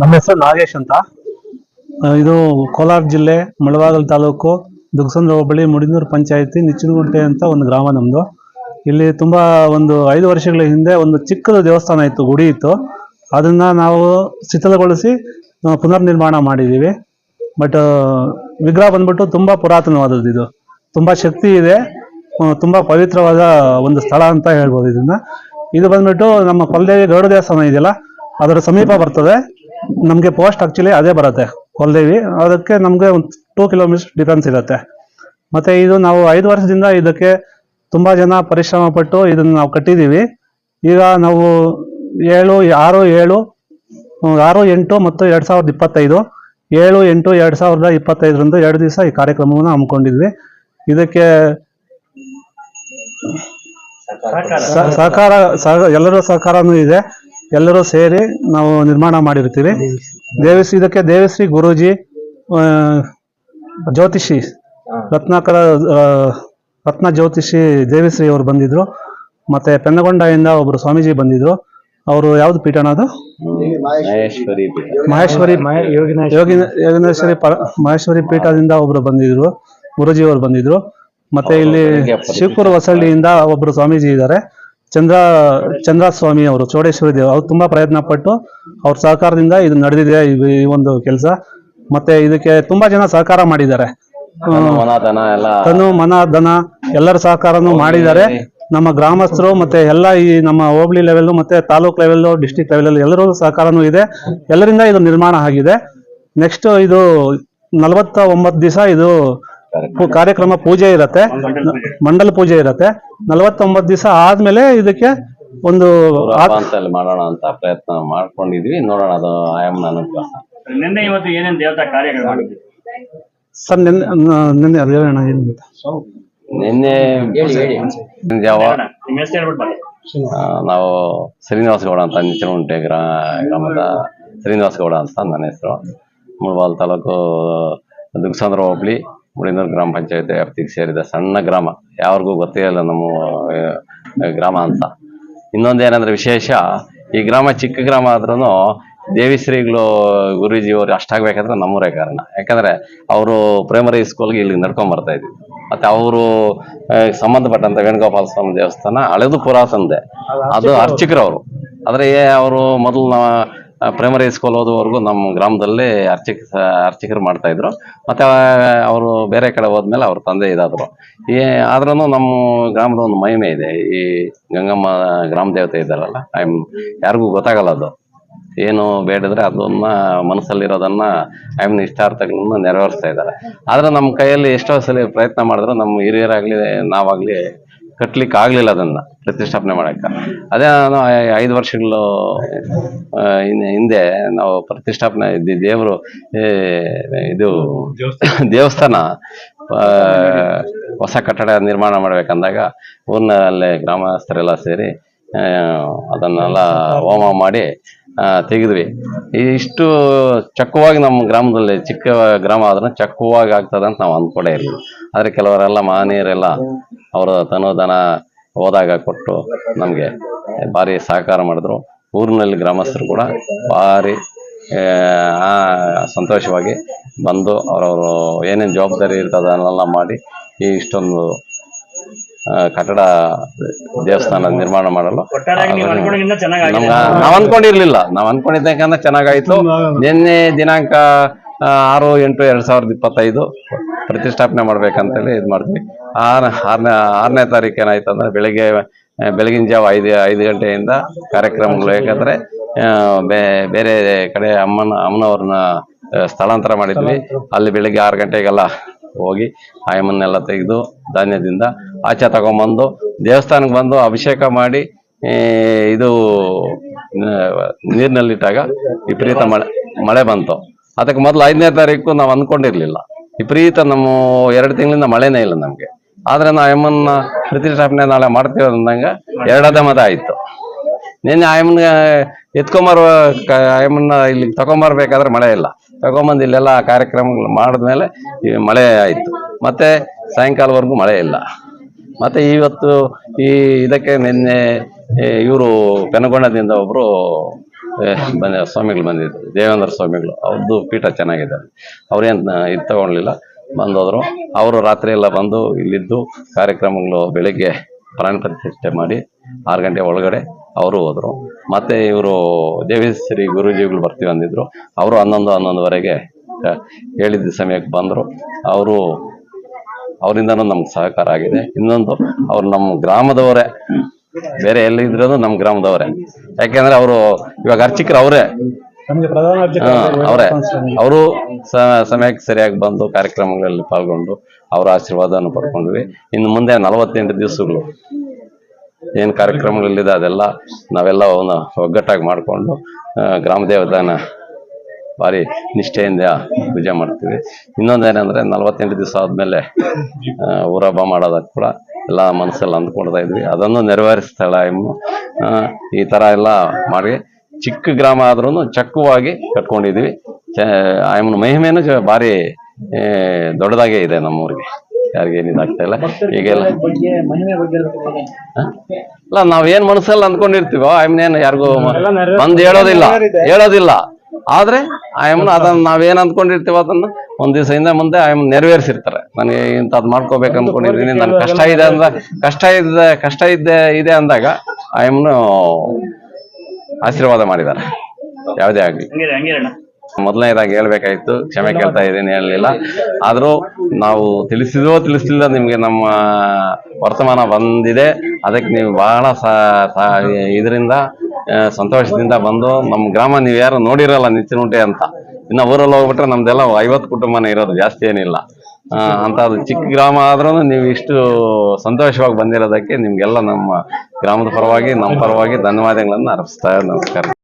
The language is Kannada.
ನಮ್ಮ ಹೆಸರು ನಾಗೇಶ್ ಅಂತ. ಇದು ಕೋಲಾರ ಜಿಲ್ಲೆ ಮಳವಾಗಲ್ ತಾಲೂಕು ದುಗ್ಸಂದ್ರ ಹೋಬಳಿ ಮುಡಿನೂರು ಪಂಚಾಯತಿ ನಿಚ್ಚನಗುಂಟೆ ಅಂತ ಒಂದು ಗ್ರಾಮ ನಮ್ಮದು ಇಲ್ಲಿ ತುಂಬ ಒಂದು ಐದು ವರ್ಷಗಳ ಹಿಂದೆ ಒಂದು ಚಿಕ್ಕದು ದೇವಸ್ಥಾನ ಇತ್ತು, ಗುಡಿ ಇತ್ತು. ಅದನ್ನು ನಾವು ಶಿಥಿಲಗೊಳಿಸಿ ಪುನರ್ ನಿರ್ಮಾಣ ಮಾಡಿದ್ದೀವಿ ಬಟ್ ವಿಗ್ರಹ ಬಂದ್ಬಿಟ್ಟು ತುಂಬ ಪುರಾತನವಾದದ್ದು ಇದು. ತುಂಬ ಶಕ್ತಿ ಇದೆ ತುಂಬ ಪವಿತ್ರವಾದ ಒಂದು ಸ್ಥಳ ಅಂತ ಹೇಳ್ಬೋದು ಇದನ್ನ. ಇದು ಬಂದ್ಬಿಟ್ಟು ನಮ್ಮ ಕೊಲ್ದೇವಿ ಗರುಡ ದೇವಸ್ಥಾನ ಇದೆಯಲ್ಲ, ಅದರ ಸಮೀಪ ಬರ್ತದೆ. ನಮಗೆ ಪೋಸ್ಟ್ ಆಕ್ಚುಲಿ ಅದೇ ಬರುತ್ತೆ ಕೊಲ್ದೇವಿ ಅದಕ್ಕೆ ನಮಗೆ ಒಂದು ಟೂ ಕಿಲೋಮೀಟರ್ ಡಿಫ್ರೆನ್ಸ್ ಇರುತ್ತೆ. ಮತ್ತೆ ಇದು ನಾವು ಐದು ವರ್ಷದಿಂದ ಇದಕ್ಕೆ ತುಂಬಾ ಜನ ಪರಿಶ್ರಮ ಪಟ್ಟು ಇದನ್ನು ನಾವು ಕಟ್ಟಿದ್ದೀವಿ ಈಗ ನಾವು ಏಳು ಆರು ಏಳು ಆರು ಎಂಟು ಮತ್ತು ಎರಡ್ ಸಾವಿರದ ಇಪ್ಪತ್ತೈದು. ಏಳು ಎಂಟು ಎರಡ್ ಸಾವಿರದ ಇಪ್ಪತ್ತೈದರಂದು ಎರಡು ದಿವಸ ಈ ಕಾರ್ಯಕ್ರಮವನ್ನು ಹಮ್ಮಿಕೊಂಡಿದ್ವಿ. ಇದಕ್ಕೆ ಸಹಕಾರ ಸಹ ಎಲ್ಲರ ಸಹಕಾರನೂ ಇದೆ. ಎಲ್ಲರೂ ಸೇರಿ ನಾವು ನಿರ್ಮಾಣ ಮಾಡಿರ್ತೀವಿ. ದೇವಶ್ರೀ ಇದಕ್ಕೆ ದೇವಶ್ರೀ ಗುರೂಜಿ ಜ್ಯೋತಿಷಿ ರತ್ನಾಕರ ರತ್ನ ಜ್ಯೋತಿಷಿ ದೇವಿಶ್ರೀ ಅವರು ಬಂದಿದ್ರು. ಮತ್ತೆ ಪೆನ್ನಗೊಂಡದಿಂದ ಒಬ್ರು ಸ್ವಾಮೀಜಿ ಬಂದಿದ್ರು. ಅವರು ಯಾವ್ದು ಪೀಠನ ಅದು? ಮಹೇಶ್ವರಿ ಪೀಠ. ಮಹೇಶ್ವರಿ ಯೋಗಿ ಯೋಗಿನೇಶ್ವರಿ ಮಹೇಶ್ವರಿ ಪೀಠದಿಂದ ಒಬ್ರು ಬಂದಿದ್ರು. ಗುರುಜಿ ಅವರು ಬಂದಿದ್ರು. ಮತ್ತೆ ಇಲ್ಲಿ ಶಿವಪುರ ಹೊಸಳ್ಳಿಯಿಂದ ಒಬ್ರು ಸ್ವಾಮೀಜಿ ಇದ್ದಾರೆ. ಚಂದ್ರ ಚಂದ್ರ ಸ್ವಾಮಿ ಅವರು ಚೌಡೇಶ್ವರಿ ದೇವ ಅವ್ರು ತುಂಬಾ ಪ್ರಯತ್ನ ಪಟ್ಟು ಅವ್ರ ಸಹಕಾರದಿಂದ ಇದು ನಡೆದಿದೆ ಈ- ಒಂದು ಕೆಲಸ. ಮತ್ತೆ ಇದಕ್ಕೆ ತುಂಬಾ ಜನ ಸಹಕಾರ ಮಾಡಿದ್ದಾರೆ. ತನು ಮನ ಧನ ಎಲ್ಲರ ಸಹಕಾರನೂ ಮಾಡಿದ್ದಾರೆ. ನಮ್ಮ ಗ್ರಾಮಸ್ಥರು ಮತ್ತೆ ಎಲ್ಲ ಈ ನಮ್ಮ ಹೋಬಳಿ ಲೆವೆಲ್ ಮತ್ತೆ ತಾಲೂಕ್ ಲೆವೆಲ್ ಡಿಸ್ಟಿಕ್ ಲೆವೆಲ್ ಎಲ್ಲರೂ ಸಹಕಾರನೂ ಇದೆ. ಎಲ್ಲರಿಂದ ಇದು ನಿರ್ಮಾಣ ಆಗಿದೆ. ನೆಕ್ಸ್ಟ್ ಇದು ನಲವತ್ತ ಒಂಬತ್ತು ದಿವಸ ಇದು ಕಾರ್ಯಕ್ರಮ ಪೂಜೆ ಇರತ್ತೆ. ಮಂಡಲ ಪೂಜೆ ಇರತ್ತೆ. ನಲವತ್ತೊಂಬತ್ತು ದಿವಸ ಆದ್ಮೇಲೆ ಇದಕ್ಕೆ ಒಂದು ಮಾಡೋಣ ಅಂತ ಪ್ರಯತ್ನ ಮಾಡ್ಕೊಂಡಿದ್ವಿ. ನೋಡೋಣ ಅದು ಆಯಾಮ ಅನುಗ್ರಹ ನಿನ್ನೆ ಇವತ್ತು ಏನೇನ್ ದೇವತಾ ಕಾರ್ಯಗಳು ಮಾಡಿದ್ವಿ ಸರ್ ನಿನ್ನೆ ನಿನ್ನೆ ಅದು ಹೇಳೋಣ ಏನು ಗೊತ್ತಾ? ನಿನ್ನೆ ಜಾವ ನಿಮ್ಮ ಹೆಸರು ಹೇಳ್ಬಿಟ್ಟು ಬನ್ನಿ. ಆ, ನಾವು ಶ್ರೀನಿವಾಸ ಗೌಡ ಅಂತ ನಿಚ್ಚನಗುಂಟೆ ಗ್ರಾ ಗ್ರಾಮದ ಶ್ರೀನಿವಾಸ ಗೌಡ ಅಂತ ನನ್ನ ಹೆಸರು. ಮುಳಬಾಲ್ ತಾಲೂಕು ದುಗ್ಸಂದ್ರ ಹೋಬಳಿ. ಮುಳಿನೂರು ಗ್ರಾಮ ಪಂಚಾಯತ್ ವ್ಯಾಪ್ತಿಗೆ ಸೇರಿದ ಸಣ್ಣ ಗ್ರಾಮ. ಯಾರಿಗೂ ಗೊತ್ತೇ ಇಲ್ಲ ನಮ್ಮ ಗ್ರಾಮ ಅಂತ. ಇನ್ನೊಂದೇನಂದ್ರೆ ವಿಶೇಷ, ಈ ಗ್ರಾಮ ಚಿಕ್ಕ ಗ್ರಾಮ ಆದ್ರೂ ದೇವಿಶ್ರೀಗಳು ಶ್ರೀಗಳು ಅವರು ಅಷ್ಟಾಗ್ಬೇಕಂದ್ರೆ ನಮ್ಮೂರೇ ಕಾರಣ. ಯಾಕಂದ್ರೆ ಅವರು ಪ್ರೈಮರಿ ಸ್ಕೂಲ್ಗೆ ಇಲ್ಲಿ ನಡ್ಕೊಂಡ್ ಬರ್ತಾ ಇದ್ವಿ ಮತ್ತೆ ಅವರು ಸಂಬಂಧಪಟ್ಟಂತ ವೇಣುಗೋಪಾಲ ಸ್ವಾಮಿ ದೇವಸ್ಥಾನ ಹಳೆದು ಪುರಾತನದೇ. ಅದು ಅರ್ಚಕರವರು. ಆದ್ರೆ ಅವರು ಮೊದಲು ಪ್ರೈಮರಿ ಸ್ಕೂಲ್ ಓದುವವರೆಗೂ ನಮ್ಮ ಗ್ರಾಮದಲ್ಲಿ ಅರ್ಚಕ ಅರ್ಚಕರು ಮಾಡ್ತಾ ಇದ್ರು. ಮತ್ತೆ ಅವರು ಬೇರೆ ಕಡೆ ಹೋದ್ಮೇಲೆ ಅವ್ರ ತಂದೆ ಇದಾದ್ರು. ಈ ಆದ್ರೂ ನಮ್ಮ ಗ್ರಾಮದ ಒಂದು ಮಹಿಮೆ ಇದೆ. ಈ ಗಂಗಮ್ಮ ಗ್ರಾಮ ದೇವತೆ ಇದ್ದಾರಲ್ಲ ಐಮ್ ಯಾರಿಗೂ ಗೊತ್ತಾಗಲ್ಲ ಅದು. ಏನು ಬೇಡಿದ್ರೆ ಅದನ್ನ ಮನಸ್ಸಲ್ಲಿರೋದನ್ನ ಐಮ್ನ ಇಷ್ಟಾರ್ಥಗಳನ್ನ ನೆರವೇರಿಸ್ತಾ ಇದ್ದಾರೆ. ಆದ್ರೆ ನಮ್ಮ ಕೈಯಲ್ಲಿ ಎಷ್ಟೋ ಸಲ ಪ್ರಯತ್ನ ಮಾಡಿದ್ರು ನಮ್ಮ ಹಿರಿಯರಾಗ್ಲಿ, ನಾವಾಗ್ಲಿ ಕಟ್ಲಿಕ್ಕೆ ಆಗ್ಲಿಲ್ಲ ಅದನ್ನ ಪ್ರತಿಷ್ಠಾಪನೆ ಮಾಡಕ್ಕೆ. ಅದೇ ನಾನು ಐದು ವರ್ಷಗಳು ಹಿಂದೆ ನಾವು ಪ್ರತಿಷ್ಠಾಪನೆ ಇದ್ದಿ ದೇವರು ಇದು ದೇವಸ್ಥಾನ. ಹೊಸ ಕಟ್ಟಡ ನಿರ್ಮಾಣ ಮಾಡ್ಬೇಕಂದಾಗ ಊರಿನಲ್ಲೇ ಗ್ರಾಮಸ್ಥರೆಲ್ಲ ಸೇರಿ ಅದನ್ನೆಲ್ಲ ಹೋಮ ಮಾಡಿ ತೆಗೆದ್ವಿ. ಇಷ್ಟು ಚಕ್ಕವಾಗಿ ನಮ್ಮ ಗ್ರಾಮದಲ್ಲಿ, ಚಿಕ್ಕ ಗ್ರಾಮ ಆದ್ರೆ ಚಕ್ಕವಾಗಿ ಆಗ್ತದೆ ಅಂತ ನಾವು ಅಂದ್ಕೊಂಡೇ ಇರಲಿಲ್ಲ. ಆದರೆ ಕೆಲವರೆಲ್ಲ ಮಹನೀಯರೆಲ್ಲ ಅವರ ತನೋದನ ಹೋದಾಗ ಕೊಟ್ಟು ನಮಗೆ ಭಾರಿ ಸಹಕಾರ ಮಾಡಿದ್ರು. ಊರಿನಲ್ಲಿ ಗ್ರಾಮಸ್ಥರು ಕೂಡ ಭಾರಿ ಸಂತೋಷವಾಗಿ ಬಂದು ಅವರವರು ಏನೇನು ಜವಾಬ್ದಾರಿ ಇರ್ತದೆ ಅದನ್ನೆಲ್ಲ ಮಾಡಿ ಈ ಇಷ್ಟೊಂದು ಕಟ್ಟಡ ದೇವಸ್ಥಾನ ನಿರ್ಮಾಣ ಮಾಡಲು. ನೀವು ಅನ್ಕೊಂಡಿದ್ದ ಅನ್ಕೊಂಡಿರ್ಲಿಲ್ಲ. ನಾವ್ ಅನ್ಕೊಂಡಿದ್ದಕ್ಕಂದ್ರೆ ಚೆನ್ನಾಗಾಯ್ತು. ನಿನ್ನೆ ದಿನಾಂಕ ಆರು ಎಂಟು ಎರಡ್ ಸಾವಿರದ ಇಪ್ಪತ್ತೈದು ಪ್ರತಿಷ್ಠಾಪನೆ ಮಾಡ್ಬೇಕಂತೇಳಿ ಇದ್ ಮಾಡಿದ್ವಿ. ಆರ್ ಆರನೇ ಆರನೇ ತಾರೀಕು ಏನಾಯ್ತು ಅಂದ್ರೆ ಬೆಳಿಗ್ಗೆ ಬೆಳಗಿನ ಜಾವ ಐದು ಐದು ಗಂಟೆಯಿಂದ ಕಾರ್ಯಕ್ರಮಗಳು ಯಾಕಂದ್ರೆ ಬೇರೆ ಕಡೆ ಅಮ್ಮನ ಅಮ್ಮನವ್ರನ್ನ ಸ್ಥಳಾಂತರ ಮಾಡಿದ್ವಿ. ಅಲ್ಲಿ ಬೆಳಿಗ್ಗೆ ಆರು ಗಂಟೆಗೆಲ್ಲ ಹೋಗಿ ಆಯಮ್ಮನ್ನೆಲ್ಲ ತೆಗೆದು ಧಾನ್ಯದಿಂದ ಆಚೆ ತಗೊಂಬಂದು ದೇವಸ್ಥಾನಕ್ಕೆ ಬಂದು ಅಭಿಷೇಕ ಮಾಡಿ ಇದು ನೀರಿನಲ್ಲಿಟ್ಟಾಗ ವಿಪರೀತ ಮಳೆ ಮಳೆ ಬಂತು. ಅದಕ್ಕೆ ಮೊದಲು ಐದನೇ ತಾರೀಕು ನಾವು ಅಂದ್ಕೊಂಡಿರ್ಲಿಲ್ಲ. ವಿಪರೀತ ನಮ್ಮ ಎರಡು ತಿಂಗಳಿಂದ ಮಳೆನೇ ಇಲ್ಲ ನಮಗೆ. ಆದರೆ ನಾವು ಅಮ್ಮನ್ನ ಪ್ರತಿಷ್ಠಾಪನೆ ನಾಳೆ ಮಾಡ್ತೀವಿ ಅಂದಂಗ ಎರಡದೇ ಮತ ಆಯಿತು. ನಿನ್ನೆ ಆಯಮ್ಮನ ಎತ್ಕೊಂಬರುವ ಆಯಮ್ಮನ್ನ ಇಲ್ಲಿ ತಗೊಂಬರ್ಬೇಕಾದ್ರೆ ಮಳೆ ಇಲ್ಲ. ತಗೊಂಬಂದು ಇಲ್ಲೆಲ್ಲ ಕಾರ್ಯಕ್ರಮಗಳು ಮಾಡಿದ್ಮೇಲೆ ಮಳೆ ಆಯಿತು. ಮತ್ತೆ ಸಾಯಂಕಾಲವರೆಗೂ ಮಳೆ ಇಲ್ಲ. ಮತ್ತೆ ಇವತ್ತು ಈ ಇದಕ್ಕೆ ನಿನ್ನೆ ಇವರು ಪೆನಗೊಂಡದಿಂದ ಒಬ್ರು ಏ, ಬಂದ ಸ್ವಾಮಿಗಳು ಬಂದಿದ್ದರು. ದೇವೇಂದ್ರ ಸ್ವಾಮಿಗಳು. ಅವ್ರದ್ದು ಪೀಠ ಚೆನ್ನಾಗಿದೆ ಅವ್ರೇನು ಇದು ತಗೊಳ್ಲಿಲ್ಲ ಬಂದೋದ್ರು. ಅವರು ರಾತ್ರಿ ಎಲ್ಲ ಬಂದು ಇಲ್ಲಿದ್ದು ಕಾರ್ಯಕ್ರಮಗಳು ಬೆಳಗ್ಗೆ ಪ್ರಾಣ ಪ್ರತಿಷ್ಠೆ ಮಾಡಿ ಆರು ಗಂಟೆ ಒಳಗಡೆ ಅವರು ಹೋದರು. ಮತ್ತೆ ಇವರು ದೇವೇಶ್ವರಿ ಗುರೂಜಿಗಳು ಬರ್ತೀವಿ ಅಂದಿದ್ರು. ಅವರು ಹನ್ನೊಂದು ಹನ್ನೊಂದುವರೆಗೆ ಹೇಳಿದ ಸಮಯಕ್ಕೆ ಬಂದರು. ಅವರು ಅವರಿಂದನೂ ನಮ್ಗೆ ಸಹಕಾರ ಆಗಿದೆ. ಇನ್ನೊಂದು ಅವ್ರು ನಮ್ಮ ಗ್ರಾಮದವರೇ. ಬೇರೆ ಎಲ್ಲಿದ್ರೂ ನಮ್ಮ ಗ್ರಾಮದವರೇ. ಯಾಕೆಂದ್ರೆ ಅವರು ಇವಾಗ ಅರ್ಚಕರು ಅವರೇ. ಅವರೇ. ಅವರು ಸಮಯಕ್ಕೆ ಸರಿಯಾಗಿ ಬಂದು ಕಾರ್ಯಕ್ರಮಗಳಲ್ಲಿ ಪಾಲ್ಗೊಂಡು ಅವರ ಆಶೀರ್ವಾದವನ್ನು ಪಡ್ಕೊಂಡ್ವಿ. ಇನ್ನು ಮುಂದೆ ನಲವತ್ತೆಂಟು ದಿವಸಗಳು ಏನು ಕಾರ್ಯಕ್ರಮಗಳಲ್ಲಿದೆ ಅದೆಲ್ಲ ನಾವೆಲ್ಲ ಅವನ್ನ ಒಗ್ಗಟ್ಟಾಗಿ ಮಾಡಿಕೊಂಡು ಗ್ರಾಮ ದೇವತೆನ ಭಾರಿ ನಿಷ್ಠೆಯಿಂದ ಪೂಜೆ ಮಾಡ್ತೀವಿ. ಇನ್ನೊಂದೇನೆಂದ್ರೆ ನಲವತ್ತೆಂಟು ದಿವಸ ಆದಮೇಲೆ ಊರಬ್ಬ ಮಾಡೋದಕ್ಕೆ ಕೂಡ ಎಲ್ಲ ಮನಸ್ಸಲ್ಲಿ ಅಂದ್ಕೊಳ್ತಾ ಇದ್ವಿ. ಅದನ್ನು ನೆರವೇರಿಸ್ತಾಳೆ ಇನ್ನು. ಈ ಥರ ಎಲ್ಲ ಮಾಡಿ ಚಿಕ್ಕ ಗ್ರಾಮ ಆದ್ರೂ ಚಕ್ಕವಾಗಿ ಕಟ್ಕೊಂಡಿದ್ವಿ. ಆಯಮ್ಮನ ಮಹಿಮೆನೂ ಜ- ಭಾರಿ ನಮ್ಮ ದೊಡ್ಡದಾಗೇ ಇದೆ ನಮ್ಮೂರಿಗೆ. ಯಾರಿಗೇನು ಇದಾಗ್ತಾ ಇಲ್ಲ. ಈಗೆಲ್ಲ ಇಲ್ಲ ನಾವೇನ್ ಮನಸ್ಸಲ್ಲಿ ಅಂದ್ಕೊಂಡಿರ್ತೀವೋ ಆಯಮ್ಮನೇನು ಯಾರಿಗೂ ಬಂದು ಹೇಳೋದಿಲ್ಲ. ಹೇಳೋದಿಲ್ಲ. ಆದ್ರೆ ಆಯಮ್ಮನ ಅದನ್ನ ನಾವೇನ್ ಅಂದ್ಕೊಂಡಿರ್ತೀವ ಅದನ್ನ ಒಂದ್ ದಿವಸ ಹಿಂದೆ ಮುಂದೆ ಆಯಮ್ ನೆರವೇರಿಸಿರ್ತಾರೆ. ನನಗೆ ಅದ್ ಮಾಡ್ಕೋಬೇಕು ಅನ್ಕೊಂಡಿದ್ದೀನಿ. ನನ್ ಕಷ್ಟ ಇದೆ ಅಂದ ಕಷ್ಟ ಇದೆ ಕಷ್ಟ ಇದ್ದೆ ಇದೆ ಅಂದಾಗ ಆಯಮ್ಮನು ಆಶೀರ್ವಾದ ಮಾಡಿದ್ದಾರೆ. ಯಾವುದೇ ಆಗ್ಲಿ. ಹಂಗಿರಿ ಹಂಗಿರಣ್ಣ ಮೊದಲನೇದಾಗಿ ಹೇಳ್ಬೇಕಾಯ್ತು. ಕ್ಷಮೆ ಕೇಳ್ತಾ ಇದ್ದೀನಿ ಹೇಳಲಿಲ್ಲ. ಆದರೂ ನಾವು ತಿಳಿಸಿದೋ ತಿಳಿಸಲಿಲ್ಲ ನಿಮಗೆ ನಮ್ಮ ವರ್ತಮಾನ ಬಂದಿದೆ. ಅದಕ್ಕೆ ನೀವು ಬಹಳ ಇದರಿಂದ ಸಂತೋಷದಿಂದ ಬಂದು ನಮ್ಮ ಗ್ರಾಮ ನೀವು ಯಾರು ನೋಡಿರಲ್ಲ ನಿಚ್ಚಿನುಂಟೆ ಅಂತ. ಇನ್ನು ಊರಲ್ಲಿ ಹೋಗ್ಬಿಟ್ರೆ ನಮ್ದೆಲ್ಲ ಐವತ್ತು ಕುಟುಂಬನೇ ಇರೋದು, ಜಾಸ್ತಿ ಏನಿಲ್ಲ. ಅಂತ ಅದು ಚಿಕ್ಕ ಗ್ರಾಮ ಆದ್ರೂ ನೀವು ಇಷ್ಟು ಸಂತೋಷವಾಗಿ ಬಂದಿರೋದಕ್ಕೆ ನಿಮ್ಗೆಲ್ಲ ನಮ್ಮ ಗ್ರಾಮದ ಪರವಾಗಿ ನಮ್ಮ ಪರವಾಗಿ ಧನ್ಯವಾದಗಳನ್ನು ಅರ್ಪಿಸ್ತಾ ನಮಸ್ಕಾರ.